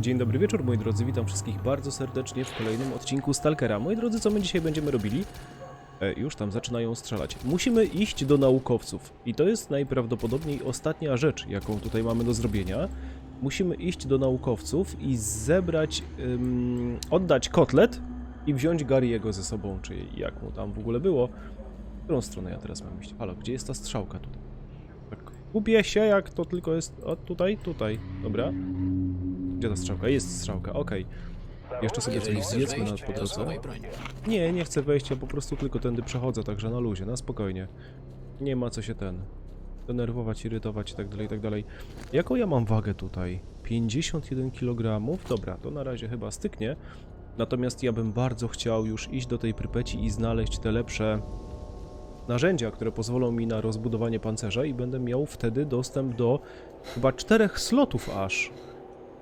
Dzień dobry wieczór moi drodzy, witam wszystkich bardzo serdecznie w kolejnym odcinku Stalkera. Moi drodzy, co my dzisiaj będziemy robili? E, już tam zaczynają strzelać. Musimy iść do naukowców i to jest najprawdopodobniej ostatnia rzecz, jaką tutaj mamy do zrobienia. Musimy iść do naukowców i zebrać, ym, oddać kotlet i wziąć Gary'ego ze sobą, czy jak mu tam w ogóle było. W którą stronę ja teraz mam iść? Halo, gdzie jest ta strzałka tutaj? Tak, gubię się jak to tylko jest... O, tutaj, tutaj, dobra. Gdzie ta strzałka? Jest strzałka, okej. Jeszcze sobie coś zjedzmy na po drodze. Nie, nie chcę wejść, ja po prostu tylko tędy przechodzę, także na luzie, na spokojnie. Nie ma co się ten... denerwować, irytować i tak dalej, i tak dalej. Jaką ja mam wagę tutaj? 51 kg? Dobra, to na razie chyba styknie. Natomiast ja bym bardzo chciał już iść do tej Prypeci i znaleźć te lepsze narzędzia, które pozwolą mi na rozbudowanie pancerza i będę miał wtedy dostęp do chyba czterech slotów aż,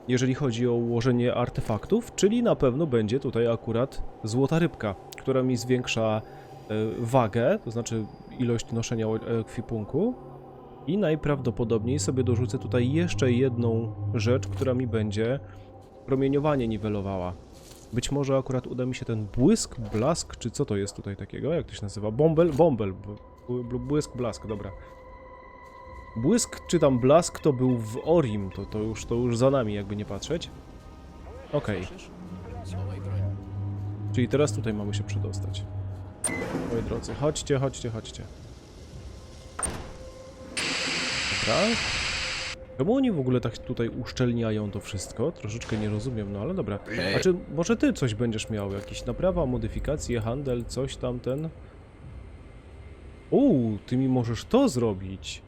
jeżeli chodzi o ułożenie artefaktów, czyli na pewno będzie tutaj akurat złota rybka, która mi zwiększa e, wagę, to znaczy ilość noszenia ekwipunku i najprawdopodobniej sobie dorzucę tutaj jeszcze jedną rzecz, która mi będzie promieniowanie niwelowała. Być może akurat uda mi się ten błysk, blask, czy co to jest tutaj takiego? Jak to się nazywa? Bombel? Bombel. b- b- Błysk, blask, dobra. Błysk czy tam blask to był w Orim, to, to, już, to już za nami, jakby nie patrzeć. Okej. Czyli teraz tutaj mamy się przedostać. Moi drodzy, chodźcie, chodźcie, chodźcie. Dobra. Czemu oni w ogóle tak tutaj uszczelniają to wszystko? Troszeczkę nie rozumiem, no ale dobra. A czy może ty coś będziesz miał? Jakieś naprawa, modyfikacje, handel, coś tamten? Uuu, ty mi możesz to zrobić.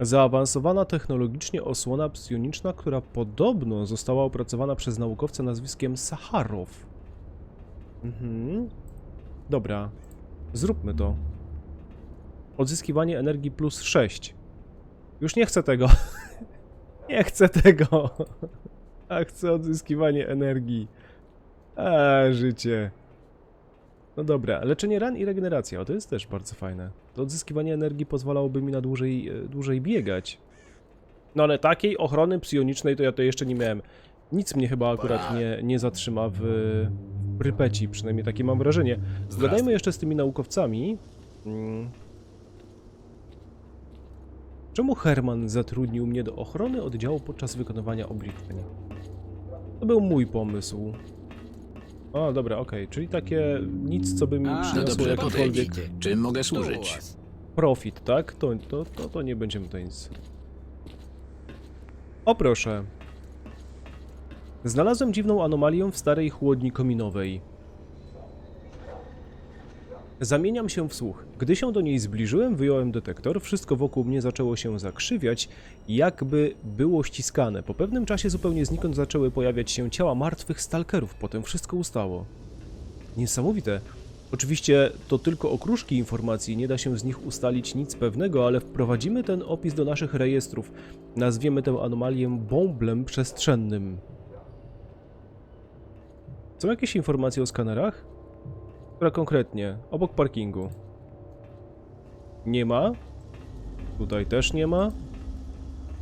Zaawansowana technologicznie osłona psioniczna, która podobno została opracowana przez naukowca nazwiskiem Sacharow. Mhm. Dobra. Zróbmy to. Odzyskiwanie energii plus 6. Już nie chcę tego. nie chcę tego. A chcę odzyskiwanie energii. A, życie. No dobra, leczenie ran i regeneracja, o to jest też bardzo fajne. To odzyskiwanie energii pozwalałoby mi na dłużej, e, dłużej biegać. No ale takiej ochrony psionicznej to ja to jeszcze nie miałem. Nic mnie chyba akurat nie, nie zatrzyma w, w Prypeci, przynajmniej takie mam wrażenie. Zgadajmy jeszcze z tymi naukowcami. Mm. Czemu Herman zatrudnił mnie do ochrony oddziału podczas wykonywania obliczeń? To był mój pomysł. O, dobra, okej, czyli takie nic, co by mi A, no przyniosło dobrze, jakikolwiek podejdź. Czym mogę służyć? profit, tak? To, to, to, to nie będziemy to nic. O proszę. Znalazłem dziwną anomalię w starej chłodni kominowej. Zamieniam się w słuch. Gdy się do niej zbliżyłem, wyjąłem detektor, wszystko wokół mnie zaczęło się zakrzywiać, jakby było ściskane. Po pewnym czasie zupełnie znikąd zaczęły pojawiać się ciała martwych stalkerów, potem wszystko ustało. Niesamowite. Oczywiście to tylko okruszki informacji, nie da się z nich ustalić nic pewnego, ale wprowadzimy ten opis do naszych rejestrów. Nazwiemy tę anomalię bąblem przestrzennym. Są jakieś informacje o skanerach? Która konkretnie? Obok parkingu. Nie ma. Tutaj też nie ma.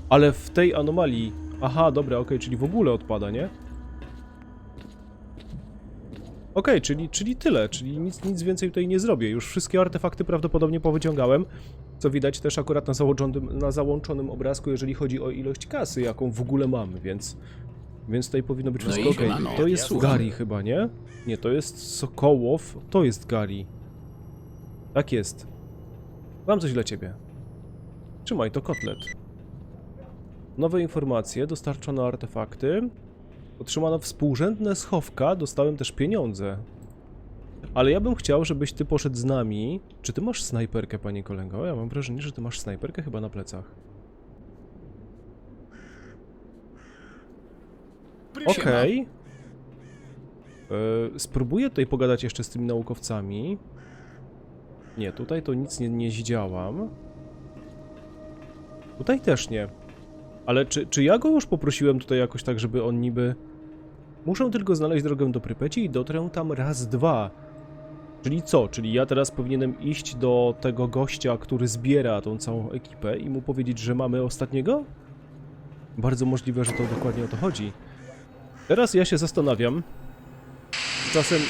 Ale w tej anomalii... Aha, dobra, okej, czyli w ogóle odpada, nie? Okej, czyli, czyli tyle, czyli nic, nic więcej tutaj nie zrobię. Już wszystkie artefakty prawdopodobnie powyciągałem, co widać też akurat na załączonym, na załączonym obrazku, jeżeli chodzi o ilość kasy, jaką w ogóle mamy, więc, więc tutaj powinno być No wszystko siemano, To ja jest słucham. Gary chyba, nie? Nie, to jest Sokołow, to jest Gary. Tak jest. Mam coś dla ciebie. Trzymaj, to kotlet. Nowe informacje, dostarczono artefakty. Otrzymano współrzędne schowka, dostałem też pieniądze. Ale ja bym chciał, żebyś ty poszedł z nami. Czy ty masz snajperkę, panie kolego? Ja mam wrażenie, że ty masz snajperkę chyba na plecach. Okej. E, Spróbuję tutaj pogadać jeszcze z tymi naukowcami. Nie, tutaj to nic nie, nie zdziałam. Tutaj też nie. Ale czy, czy ja go już poprosiłem tutaj jakoś tak, żeby on niby... Muszę tylko znaleźć drogę do Prypeci i dotrę tam raz, dwa. Czyli co? Czyli ja teraz powinienem iść do tego gościa, który zbiera tą całą ekipę i mu powiedzieć, że mamy ostatniego? Bardzo możliwe, że to dokładnie o to chodzi. Teraz ja się zastanawiam, czasem,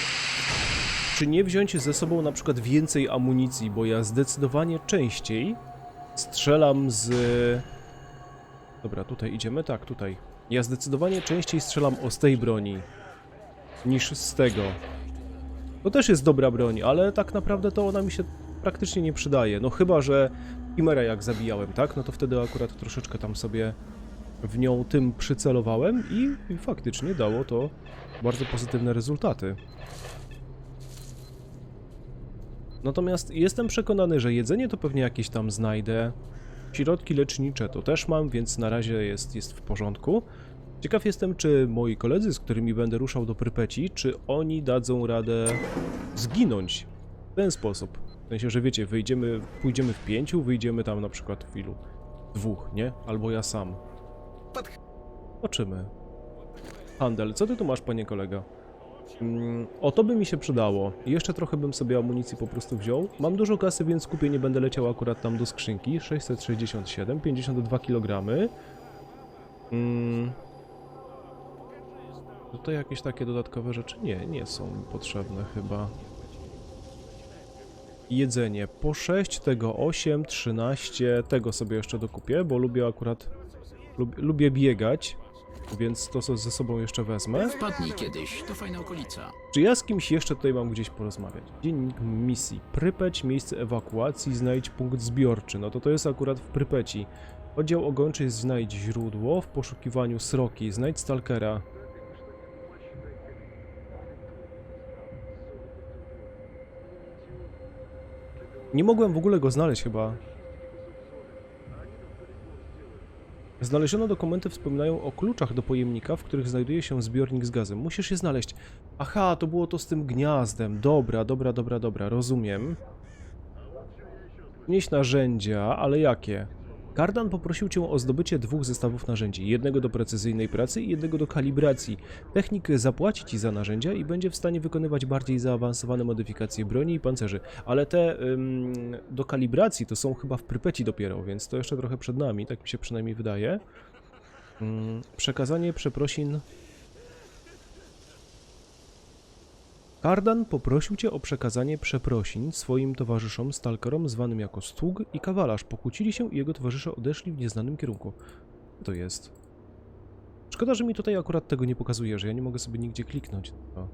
czy nie wziąć ze sobą na przykład więcej amunicji, bo ja zdecydowanie częściej strzelam z... Dobra, tutaj idziemy? Tak, tutaj. Ja zdecydowanie częściej strzelam o z tej broni niż z tego. To też jest dobra broń, ale tak naprawdę to ona mi się praktycznie nie przydaje. No chyba, że Chimera jak zabijałem, tak? No to wtedy akurat troszeczkę tam sobie w nią tym przycelowałem i, faktycznie dało to bardzo pozytywne rezultaty. Natomiast jestem przekonany, że jedzenie to pewnie jakieś tam znajdę. Środki lecznicze to też mam, więc na razie jest, jest w porządku. Ciekaw jestem, czy moi koledzy, z którymi będę ruszał do Prypeci, czy oni dadzą radę zginąć w ten sposób. W sensie, że wiecie, wyjdziemy, pójdziemy w pięciu, wyjdziemy tam na przykład w ilu? Dwóch, nie? Albo ja sam. Zobaczymy. Handel, co ty tu masz, panie kolega? Mm, o to by mi się przydało. Jeszcze trochę bym sobie amunicji po prostu wziął. Mam dużo kasy, więc kupię, nie będę leciał akurat tam do skrzynki. 667, 52 kg. Mm. Tutaj jakieś takie dodatkowe rzeczy? Nie, nie są potrzebne chyba. Jedzenie. Po 6, tego 8, 13. Tego sobie jeszcze dokupię, bo lubię akurat... Lub, lubię biegać, więc to co ze sobą jeszcze wezmę. Wpadnij kiedyś, to fajna okolica. Czy ja z kimś jeszcze tutaj mam gdzieś porozmawiać? Dziennik misji. Prypeć, miejsce ewakuacji, znajdź punkt zbiorczy. No to to jest akurat w Prypeci. Oddział ogończy znajdź źródło w poszukiwaniu sroki. Znajdź stalkera. Nie mogłem w ogóle go znaleźć chyba. Znaleziono dokumenty wspominają o kluczach do pojemnika, w których znajduje się zbiornik z gazem. Musisz je znaleźć. Aha, to było to z tym gniazdem. Dobra, dobra, dobra, dobra, rozumiem. Nieś narzędzia, ale jakie? Kardan poprosił cię o zdobycie dwóch zestawów narzędzi. Jednego do precyzyjnej pracy i jednego do kalibracji. Technik zapłaci ci za narzędzia i będzie w stanie wykonywać bardziej zaawansowane modyfikacje broni i pancerzy. Ale te ym, do kalibracji to są chyba w Prypeci dopiero, więc to jeszcze trochę przed nami, tak mi się przynajmniej wydaje. Ym, przekazanie przeprosin Kardan poprosił cię o przekazanie przeprosin swoim towarzyszom stalkerom zwanym jako Stług i Kawalarz. Pokłócili się i jego towarzysze odeszli w nieznanym kierunku. To jest? Szkoda, że mi tutaj akurat tego nie pokazuje, że ja nie mogę sobie nigdzie kliknąć. O.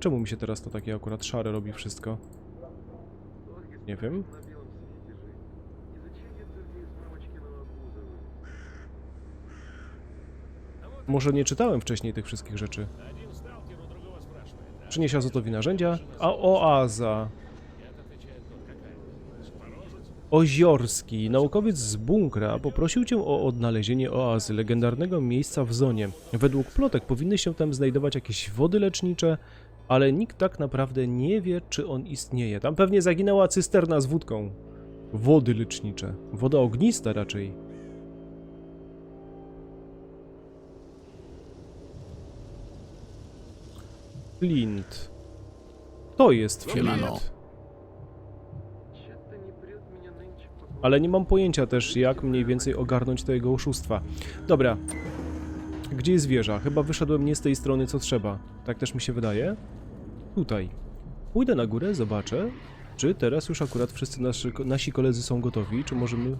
Czemu mi się teraz to takie akurat szare robi wszystko? Nie wiem. Może nie czytałem wcześniej tych wszystkich rzeczy. Przynieś azotowi narzędzia, a oaza. Oziorski, naukowiec z bunkra, poprosił cię o odnalezienie oazy, legendarnego miejsca w zonie. Według plotek powinny się tam znajdować jakieś wody lecznicze, ale nikt tak naprawdę nie wie, czy on istnieje. Tam pewnie zaginęła cysterna z wódką. Wody lecznicze. Woda ognista raczej. Flint. To jest Siemano. Flint. Ale nie mam pojęcia też, jak mniej więcej ogarnąć to jego oszustwa. Dobra. Gdzie jest wieża? Chyba wyszedłem nie z tej strony, co trzeba. Tak też mi się wydaje. Tutaj. Pójdę na górę, zobaczę, czy teraz już akurat wszyscy nasi, nasi koledzy są gotowi, czy możemy...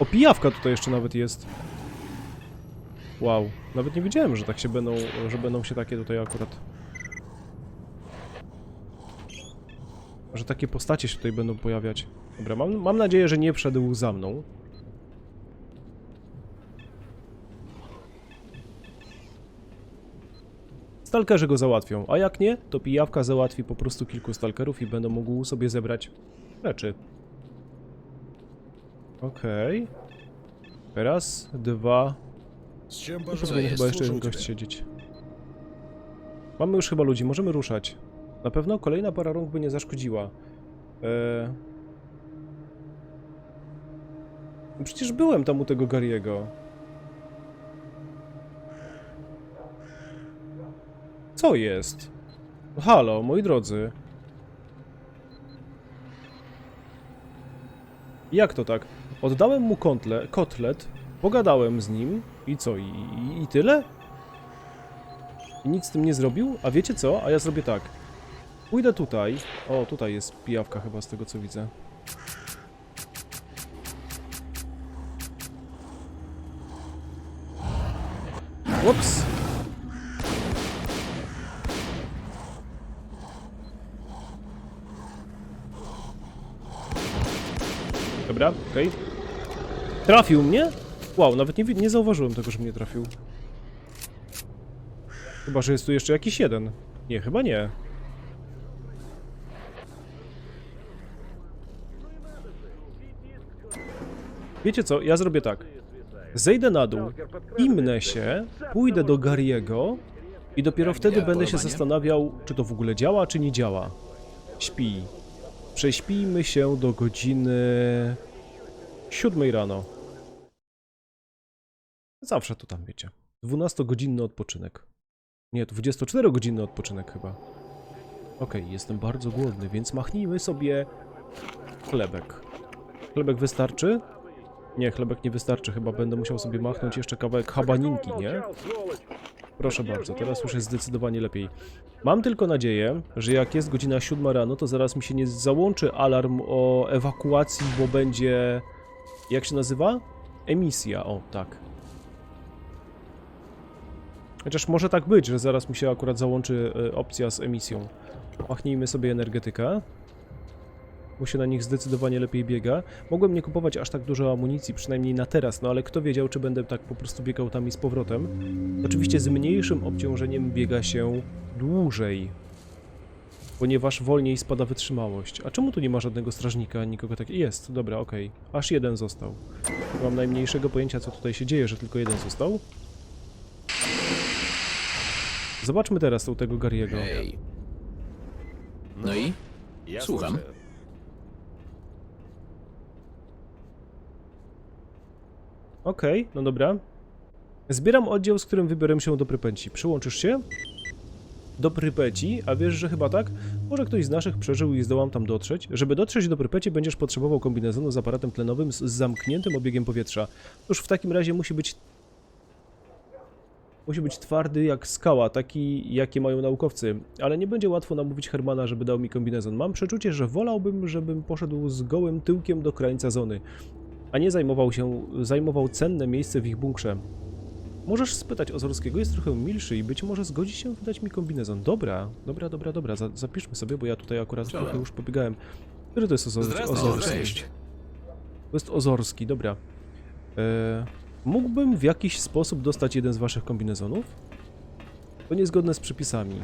O, pijawka tutaj jeszcze nawet jest. Wow, nawet nie wiedziałem, że tak się będą, że będą się takie tutaj akurat... Że takie postacie się tutaj będą pojawiać. Dobra, mam, mam nadzieję, że nie wszedł za mną. Stalkerzy go załatwią, a jak nie, to pijawka załatwi po prostu kilku stalkerów i będą mógł sobie zebrać rzeczy. Okej. Raz, dwa, Z czym bardzo powinien chyba jeszcze jeden gość siedzieć. Mamy już chyba ludzi, możemy ruszać. Na pewno kolejna para rąk by nie zaszkodziła. Eee... Przecież byłem tam u tego Gariego. Co jest? Halo, moi drodzy. Jak to tak? Oddałem mu kotlet, pogadałem z nim i co, i, i, i tyle? I nic z tym nie zrobił? A wiecie co? A ja zrobię tak. Pójdę tutaj. O, tutaj jest pijawka chyba z tego co widzę. Ups. Dobra, okej. Trafił mnie? Wow, nawet nie, nie zauważyłem tego, że mnie trafił. Chyba, że jest tu jeszcze jakiś jeden. Nie, chyba nie. Wiecie co, ja zrobię tak. Zejdę na dół, imnę się, pójdę do Gariego i dopiero wtedy będę się zastanawiał, czy to w ogóle działa, czy nie działa. Śpi. Prześpijmy się do godziny... siódmej rano. Zawsze to tam, wiecie. 12-godzinny odpoczynek. Nie, 24-godzinny odpoczynek chyba. Okej, jestem bardzo głodny, więc machnijmy sobie chlebek. Chlebek wystarczy? Nie, chlebek nie wystarczy, chyba będę musiał sobie machnąć jeszcze kawałek habaninki, nie? Proszę bardzo, teraz już jest zdecydowanie lepiej. Mam tylko nadzieję, że jak jest godzina 7 rano, to zaraz mi się nie załączy alarm o ewakuacji, bo będzie... Jak się nazywa? Emisja, o, tak. Chociaż może tak być, że zaraz mi się akurat załączy e, opcja z emisją. Machnijmy sobie energetykę. Bo się na nich zdecydowanie lepiej biega. Mogłem nie kupować aż tak dużo amunicji, przynajmniej na teraz, no ale kto wiedział, czy będę tak po prostu biegał tam i z powrotem. Oczywiście z mniejszym obciążeniem biega się dłużej. Ponieważ wolniej spada wytrzymałość. A czemu tu nie ma żadnego strażnika, nikogo tak... Jest, dobra, okej. Aż jeden został. Nie mam najmniejszego pojęcia, co tutaj się dzieje, że tylko jeden został. Zobaczmy teraz u tego Gariego. Ej. No i? Słucham. Okej, no dobra. Zbieram oddział, z którym wybiorę się do Prypeci. Przyłączysz się? Do Prypeci, a wiesz, że chyba tak? Może ktoś z naszych przeżył i zdołam tam dotrzeć? Żeby dotrzeć do Prypeci będziesz potrzebował kombinezonu z aparatem tlenowym z, z zamkniętym obiegiem powietrza. Już w takim razie musi być... Musi być twardy jak skała, taki jakie mają naukowcy, ale nie będzie łatwo namówić Hermana, żeby dał mi kombinezon. Mam przeczucie, że wolałbym, żebym poszedł z gołym tyłkiem do krańca zony a nie zajmował się, zajmował cenne miejsce w ich bunkrze. Możesz spytać Ozorskiego, jest trochę milszy i być może zgodzi się wydać mi kombinezon. Dobra, dobra, dobra, dobra, za, zapiszmy sobie, bo ja tutaj akurat Czołem. trochę już pobiegałem. Który to jest Ozor Ozorski? cześć. To jest Ozorski, dobra. E, mógłbym w jakiś sposób dostać jeden z waszych kombinezonów? To niezgodne z przepisami.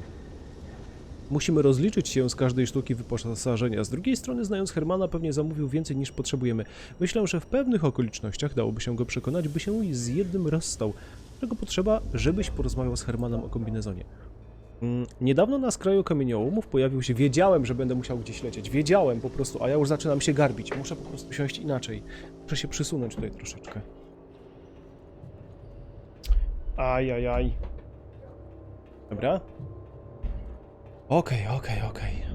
Musimy rozliczyć się z każdej sztuki wyposażenia. Z drugiej strony, znając Hermana, pewnie zamówił więcej niż potrzebujemy. Myślę, że w pewnych okolicznościach dałoby się go przekonać, by się z jednym rozstał. Czego potrzeba, żebyś porozmawiał z Hermanem o kombinezonie. Mm, Niedawno na skraju kamieniołomów pojawił się. Wiedziałem, że będę musiał gdzieś lecieć. Wiedziałem po prostu, a ja już zaczynam się garbić. Muszę po prostu siąść inaczej. Muszę się przysunąć tutaj troszeczkę. Ajajaj. Dobra. Okej, okej, okej.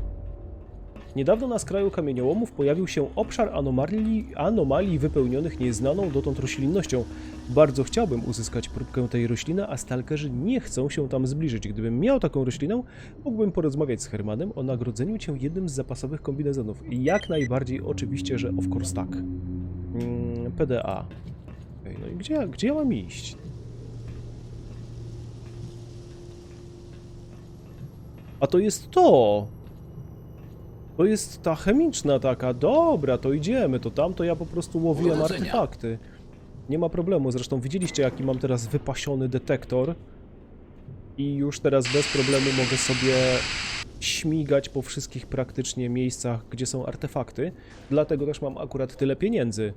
Niedawno na skraju kamieniołomów pojawił się obszar anomalii, anomalii wypełnionych nieznaną dotąd roślinnością. Bardzo chciałbym uzyskać próbkę tej rośliny, a stalkerzy nie chcą się tam zbliżyć. Gdybym miał taką roślinę, mógłbym porozmawiać z Hermanem o nagrodzeniu cię jednym z zapasowych kombinezonów. Jak najbardziej oczywiście, że of course tak. Mm, PDA. Okej, no i gdzie, gdzie ja mam iść? A to jest to! To jest ta chemiczna taka, dobra, to idziemy, to tam to ja po prostu łowiłem artefakty. Nie ma problemu, zresztą widzieliście jaki mam teraz wypasiony detektor i już teraz bez problemu mogę sobie śmigać po wszystkich praktycznie miejscach, gdzie są artefakty, dlatego też mam akurat tyle pieniędzy.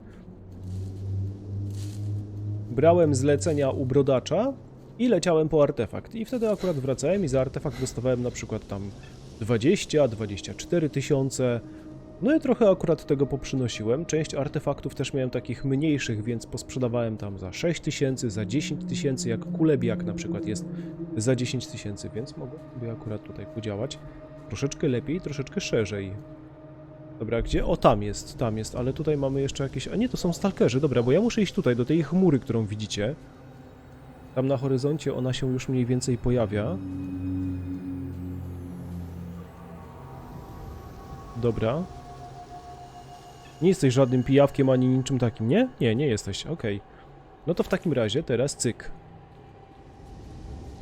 Brałem zlecenia u brodacza i leciałem po artefakt. I wtedy akurat wracałem i za artefakt dostawałem na przykład tam 20, 24 tysiące. No i trochę akurat tego poprzynosiłem. Część artefaktów też miałem takich mniejszych, więc posprzedawałem tam za 6 tysięcy, za 10 tysięcy, jak kulebiak na przykład jest za 10 tysięcy, więc mogę sobie akurat tutaj podziałać. Troszeczkę lepiej, troszeczkę szerzej. Dobra, gdzie? O, tam jest, tam jest, ale tutaj mamy jeszcze jakieś... A nie, to są stalkerzy, dobra, bo ja muszę iść tutaj, do tej chmury, którą widzicie. Tam na horyzoncie ona się już mniej więcej pojawia. Dobra. Nie jesteś żadnym pijawkiem ani niczym takim, nie? Nie, nie jesteś, okej. No to w takim razie teraz cyk.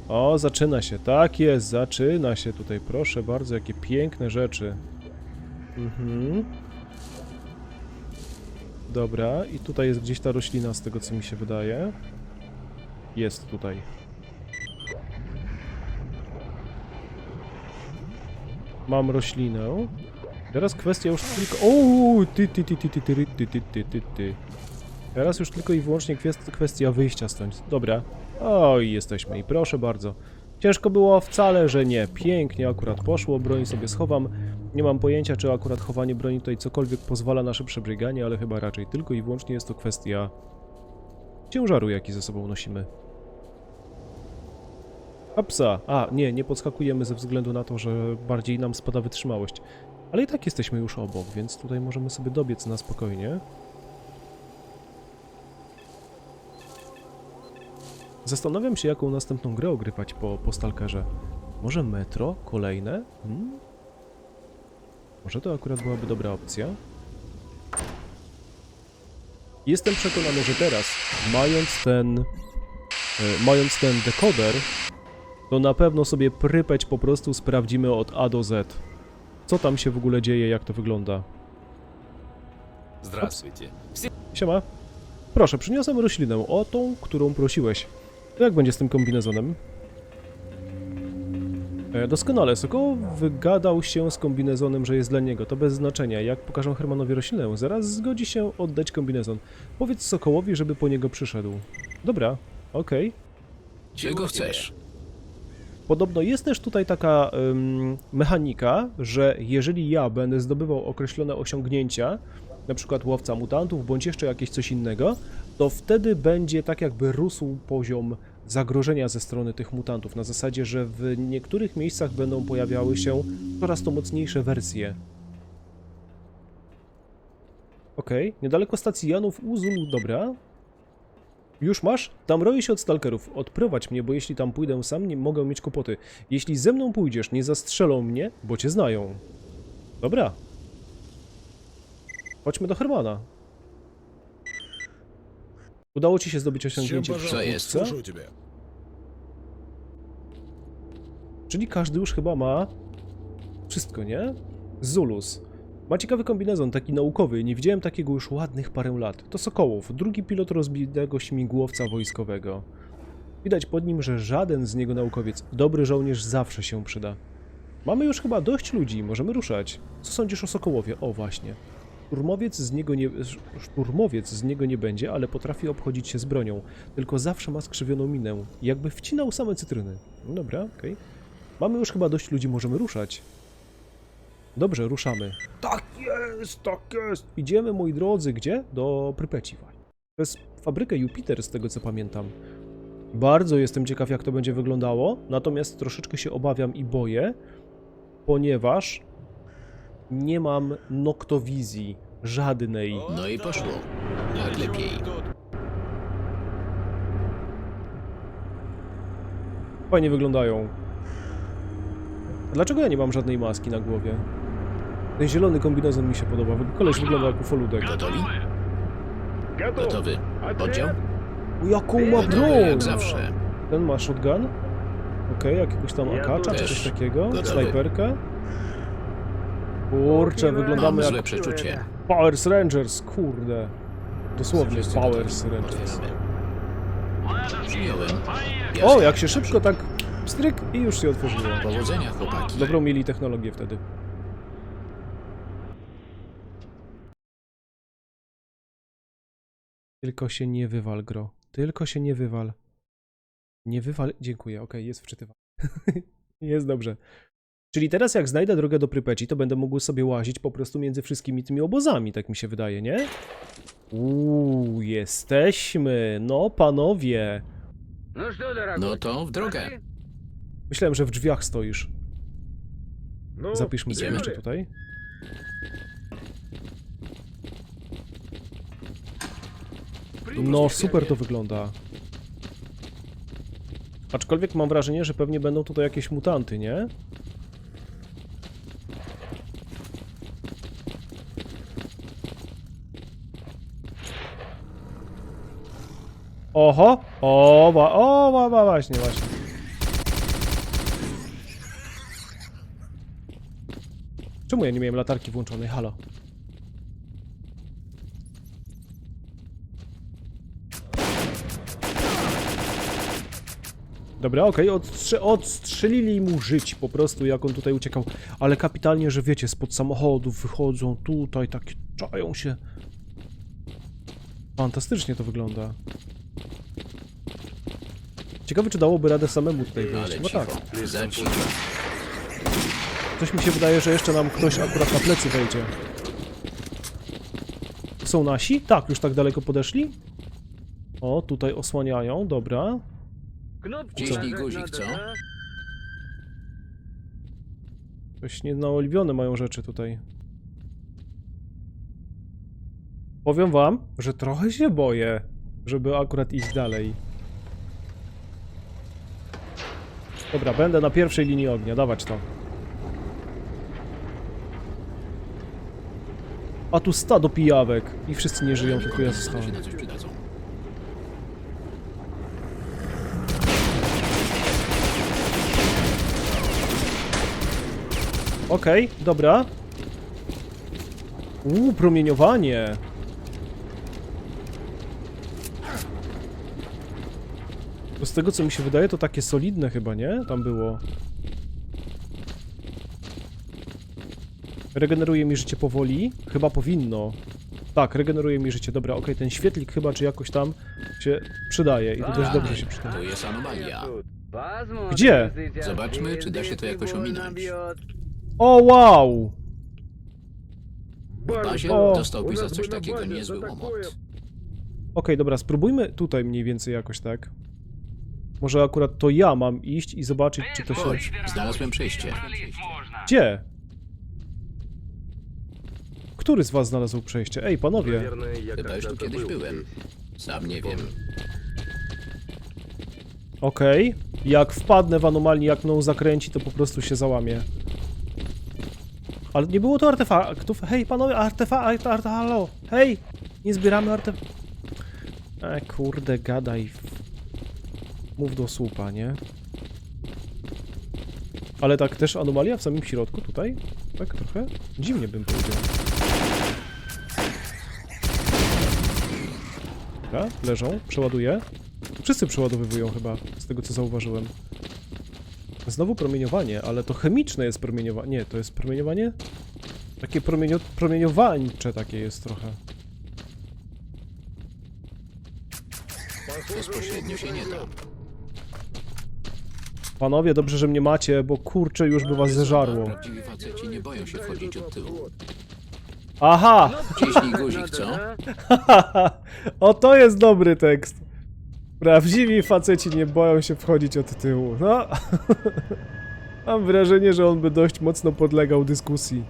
O, zaczyna się, tak jest, zaczyna się tutaj, proszę bardzo, jakie piękne rzeczy. Mhm. Dobra, i tutaj jest gdzieś ta roślina, z tego co mi się wydaje. Jest tutaj. Mam roślinę. Teraz kwestia już tylko... O, ty, ty, ty, ty, ty, ty, ty, ty, ty, ty, ty. Teraz już tylko i wyłącznie kwest- kwestia wyjścia stąd. Dobra. Oj, jesteśmy i proszę bardzo. Ciężko było wcale, że nie. Pięknie akurat poszło, broń sobie schowam. Nie mam pojęcia, czy akurat chowanie broni tutaj cokolwiek pozwala na szybsze ale chyba raczej tylko i wyłącznie jest to kwestia ciężaru, jaki ze sobą nosimy. Apsa! A, nie, nie podskakujemy ze względu na to, że bardziej nam spada wytrzymałość. Ale i tak jesteśmy już obok, więc tutaj możemy sobie dobiec na spokojnie. Zastanawiam się, jaką następną grę ogrywać po, po Stalkerze. Może Metro? Kolejne? Hmm? Może to akurat byłaby dobra opcja. Jestem przekonany, że teraz, mając ten, e, mając ten dekoder, to na pewno sobie prypeć po prostu sprawdzimy od A do Z. Co tam się w ogóle dzieje, jak to wygląda. Здравствуйте. Siema. Proszę, przyniosłem roślinę, o tą, którą prosiłeś. To jak będzie z tym kombinezonem? E, doskonale, Sokoł wygadał się z kombinezonem, że jest dla niego. To bez znaczenia. Jak pokażę Hermanowi roślinę, zaraz zgodzi się oddać kombinezon. Powiedz Sokołowi, żeby po niego przyszedł. Dobra, okej. Czego chcesz? Podobno jest też tutaj taka ym, mechanika, że jeżeli ja będę zdobywał określone osiągnięcia, na przykład łowca mutantów, bądź jeszcze jakieś coś innego, to wtedy będzie tak jakby rósł poziom zagrożenia ze strony tych mutantów, na zasadzie, że w niektórych miejscach będą pojawiały się coraz to mocniejsze wersje. Okej, niedaleko stacji Janów Uzul, dobra. Już masz? Tam roję się od stalkerów. Odprowadź mnie, bo jeśli tam pójdę sam, nie mogę mieć kłopoty. Jeśli ze mną pójdziesz, nie zastrzelą mnie, bo cię znają. Dobra. Chodźmy do Hermana. Udało ci się zdobyć osiągnięcie w Co jest? Czyli każdy już chyba ma wszystko, nie? Zulus. Ma ciekawy kombinezon, taki naukowy. Nie widziałem takiego już ładnych parę lat. To Sokołów, drugi pilot rozbitego śmigłowca wojskowego. Widać pod nim, że żaden z niego naukowiec, dobry żołnierz zawsze się przyda. Mamy już chyba dość ludzi, możemy ruszać. Co sądzisz o Sokołowie? O, właśnie. Szturmowiec z niego nie, szturmowiec z niego nie będzie, ale potrafi obchodzić się z bronią. Tylko zawsze ma skrzywioną minę, jakby wcinał same cytryny. No dobra, okej. Mamy już chyba dość ludzi, możemy ruszać. Dobrze, ruszamy. Tak jest, tak jest. Idziemy, moi drodzy, gdzie? Do Prypeci. właśnie. Przez fabrykę Jupiter, z tego co pamiętam. Bardzo jestem ciekaw, jak to będzie wyglądało, natomiast troszeczkę się obawiam i boję, ponieważ nie mam noktowizji żadnej. No i poszło. Jak lepiej. Fajnie wyglądają. Dlaczego ja nie mam żadnej maski na głowie? Ten zielony kombinezon mi się podoba. Koleś wygląda jak ufoludek. Gotowi? Gotowy. Oddział? O, Jaką ma Gotowy broń! jak zawsze. Ten ma shotgun? Okej, jakiegoś tam akacza czy też. coś takiego? Gotowy. Snajperkę? Kurczę, wyglądamy Mam jak przeczucie. Powers Rangers, kurde. Dosłownie Wszyscy Powers gotowi. Rangers. Otwieramy. Przyjąłem. O, jak się szybko tak Stryk i już się otworzyło. Powodzenia, chłopaki. Dobrą mieli technologię wtedy. Tylko się nie wywal, gro. Tylko się nie wywal. Nie wywal... Dziękuję, ok, jest wczytywany. jest dobrze. Czyli teraz jak znajdę drogę do Prypeci, to będę mógł sobie łazić po prostu między wszystkimi tymi obozami, tak mi się wydaje, nie? Uuu, jesteśmy. No, panowie. No, no to w drogę. Myślałem, że w drzwiach stoisz. Ну, Zapiszmy sobie idziemy. jeszcze tutaj. No, super to wygląda. Aczkolwiek mam wrażenie, że pewnie będą tutaj jakieś mutanty, nie? Oho! O, wa, o, wa, wa, właśnie, właśnie. Czemu ja nie miałem latarki włączonej? Halo. Dobra, okej, odstrze odstrzelili mu żyć po prostu, jak on tutaj uciekał. Ale kapitalnie, że wiecie, spod samochodów wychodzą tutaj, tak czają się. Fantastycznie to wygląda. Ciekawe, czy dałoby radę samemu tutaj wyjść. Chyba tak. Coś mi się wydaje, że jeszcze nam ktoś akurat na plecy wejdzie. Są nasi? Tak, już tak daleko podeszli. O, tutaj osłaniają, dobra. Ciśnij guzik, co? Coś nienaoliwione mają rzeczy tutaj. Powiem wam, że trochę się boję, żeby akurat iść dalej. Dobra, będę na pierwszej linii ognia, dawać to. A tu stado pijawek i wszyscy nie żyją, tylko ja zostałem. Okej, dobra. Uuu, promieniowanie. To z tego co mi się wydaje, to takie solidne chyba, nie? Tam było. Regeneruje mi życie powoli. Chyba powinno. Tak, regeneruje mi życie. Dobra, okej, okay, ten świetlik chyba, czy jakoś tam się przydaje. I to dość dobrze się przydaje. To jest anomalia. Gdzie? Zobaczmy, czy da się to jakoś ominąć. O, wow! W bazie o. dostałbyś za coś takiego niezły łomot. Okej, okay, dobra, spróbujmy tutaj mniej więcej jakoś, tak? Może akurat to ja mam iść i zobaczyć, czy to się... Znalazłem przejście. Gdzie? Który z was znalazł przejście? Ej, panowie! Chyba już tu kiedyś byłem. Sam nie wiem. Okej. Jak wpadnę w anomalię, jak mną zakręci, to po prostu się załamię. Ale nie było tu artefaktów. Hej, panowie, artefakt, arte, halo! Hej! Nie zbieramy artefaktów. E, kurde, gadaj. Mów do słupa, nie? Ale tak też anomalia w samym środku tutaj? Tak trochę? Dziwnie bym powiedział. Dobra, leżą, przeładuję. Wszyscy przeładowywują chyba, z tego co zauważyłem. Znowu promieniowanie, ale to chemiczne jest promieniowanie. Nie, to jest promieniowanie? Takie promienio promieniowańcze takie jest trochę. Bezpośrednio się nie da. Panowie, dobrze, że mnie macie, bo kurczę już by was zeżarło. Prawdziwi faceci nie boją się wchodzić od tyłu. Aha! Wciśnij guzik, co? O, to jest dobry tekst. Prawdziwi faceci nie boją się wchodzić od tyłu. No. Mam wrażenie, że on by dość mocno podlegał dyskusji.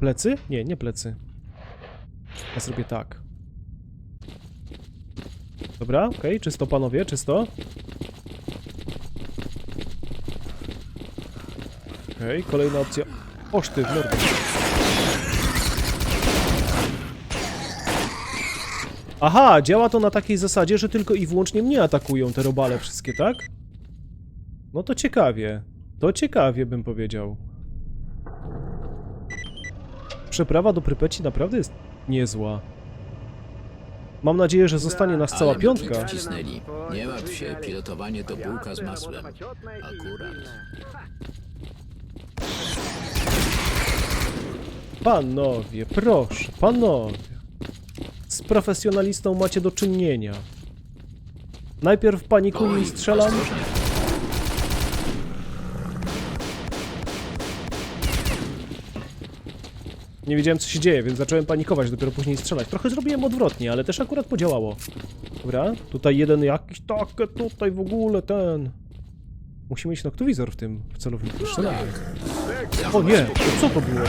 Plecy? Nie, nie plecy. Ja zrobię tak. Dobra, okej, czysto panowie, czysto. Okej, kolejna opcja. Oż ty, w mordę. Aha, działa to na takiej zasadzie, że tylko i wyłącznie mnie atakują te robale wszystkie, tak? No to ciekawie. To ciekawie bym powiedział. Przeprawa do Prypeci naprawdę jest niezła. Mam nadzieję, że zostanie nas cała Ale piątka. mnie wcisnęli. Nie martw się, pilotowanie to bułka z masłem. Akurat. Panowie, proszę, panowie. Z profesjonalistą macie do czynienia. Najpierw panikuję i strzelam. Nie wiedziałem co się dzieje, więc zacząłem panikować, dopiero później strzelać. Trochę zrobiłem odwrotnie, ale też akurat podziałało. Dobra, tutaj jeden jakiś, takie tutaj w ogóle ten. Musimy mieć noktowizor w tym w celowniku. O nie, co to było?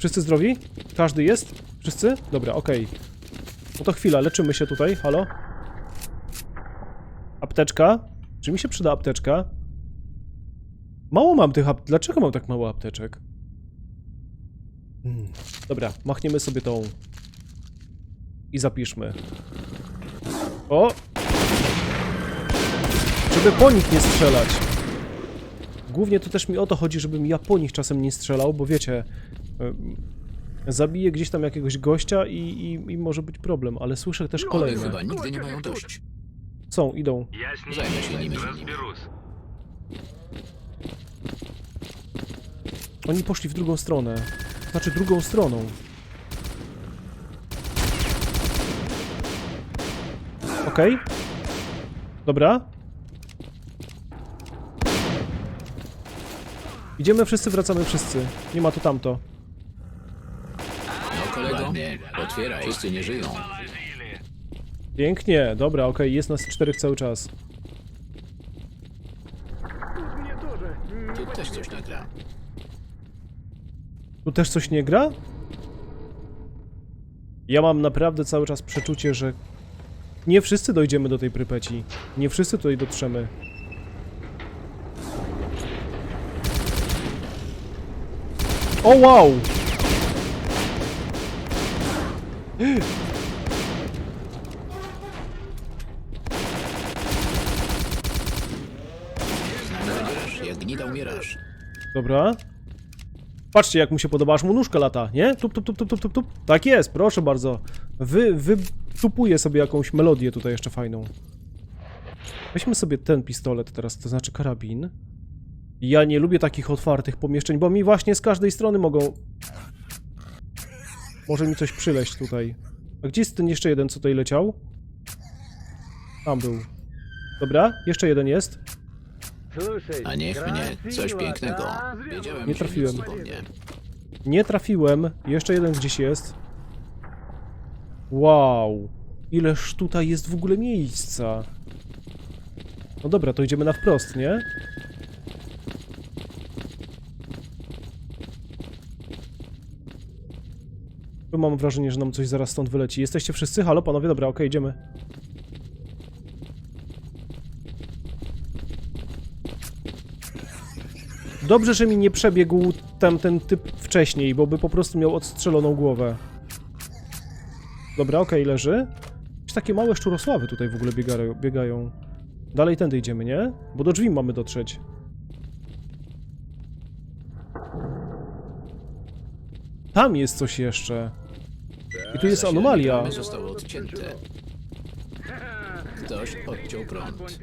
Wszyscy zdrowi? Każdy jest? Wszyscy? Dobra, okej. No to chwila, leczymy się tutaj, halo? Apteczka? Czy mi się przyda apteczka? Mało mam tych ap... Dlaczego mam tak mało apteczek? Hmm. Dobra, machniemy sobie tą. I zapiszmy. O! Żeby po nich nie strzelać. Głównie to też mi o to chodzi, żebym ja po nich czasem nie strzelał, bo wiecie... em, Zabiję gdzieś tam jakiegoś gościa i, i, i może być problem, ale słyszę też One kolejne. chyba nigdy nie mają dość. Są, idą. Я с ними Займешь я ними. разберусь. Oni poszli w drugą stronę. Znaczy drugą stroną. Okej. Dobra. Idziemy wszyscy, wracamy wszyscy. Nie ma tu tamto. otwiera, wszyscy nie żyją. Pięknie, dobra, okej, jest nas czterech cały czas. Tu też coś nie gra. Tu też coś nie gra? Ja mam naprawdę cały czas przeczucie, że nie wszyscy dojdziemy do tej Prypeci. Nie wszyscy tutaj dotrzemy. O wow! Zadzierasz, jak umierasz. Dobra. Patrzcie, jak mu się podoba, aż mu nóżka lata, nie? Tup, tup, tup, tup, tup, tup, tup. Tak jest, proszę bardzo. Wy, wy tupuję sobie jakąś melodię tutaj jeszcze fajną. Weźmy sobie ten pistolet teraz, to znaczy karabin. Ja nie lubię takich otwartych pomieszczeń, bo mi właśnie z każdej strony mogą... Może mi coś przyleść tutaj. A gdzie jest ten jeszcze jeden, co tutaj leciał? Tam był. Dobra, jeszcze jeden jest. A niech mnie, coś pięknego. Tak? Wiedziałem, Nie trafiłem. nic po mnie. Nie trafiłem. Jeszcze jeden gdzieś jest. Wow. Ileż tutaj jest w ogóle miejsca. No dobra, to idziemy na wprost, nie? Mam wrażenie, że nam coś zaraz stąd wyleci. Jesteście wszyscy? Halo, panowie? Dobra, okej, idziemy. Dobrze, że mi nie przebiegł tam ten typ wcześniej, bo by po prostu miał odstrzeloną głowę. Dobra, okej, leży. Jakieś takie małe szczurosławy tutaj w ogóle biegają. Dalej tędy idziemy, nie? Bo do drzwi mamy dotrzeć. Tam jest coś jeszcze. I tu jest anomalia. Ktoś odciął prąd.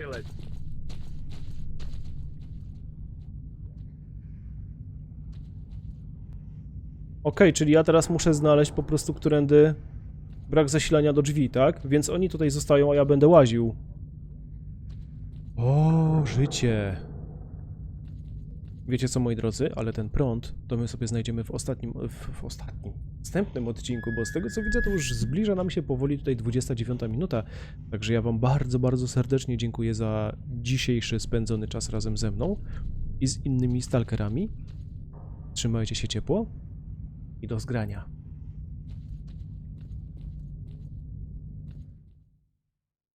Ok, czyli ja teraz muszę znaleźć po prostu którędy brak zasilania do drzwi, tak? Więc oni tutaj zostają, a ja będę łaził. O, życie. Wiecie co, moi drodzy, ale ten prąd to my sobie znajdziemy w ostatnim, w, w ostatnim, następnym odcinku, bo z tego co widzę, to już zbliża nam się powoli tutaj 29 minuta. Także ja wam bardzo, bardzo serdecznie dziękuję za dzisiejszy spędzony czas razem ze mną i z innymi stalkerami. Trzymajcie się ciepło i do zgrania.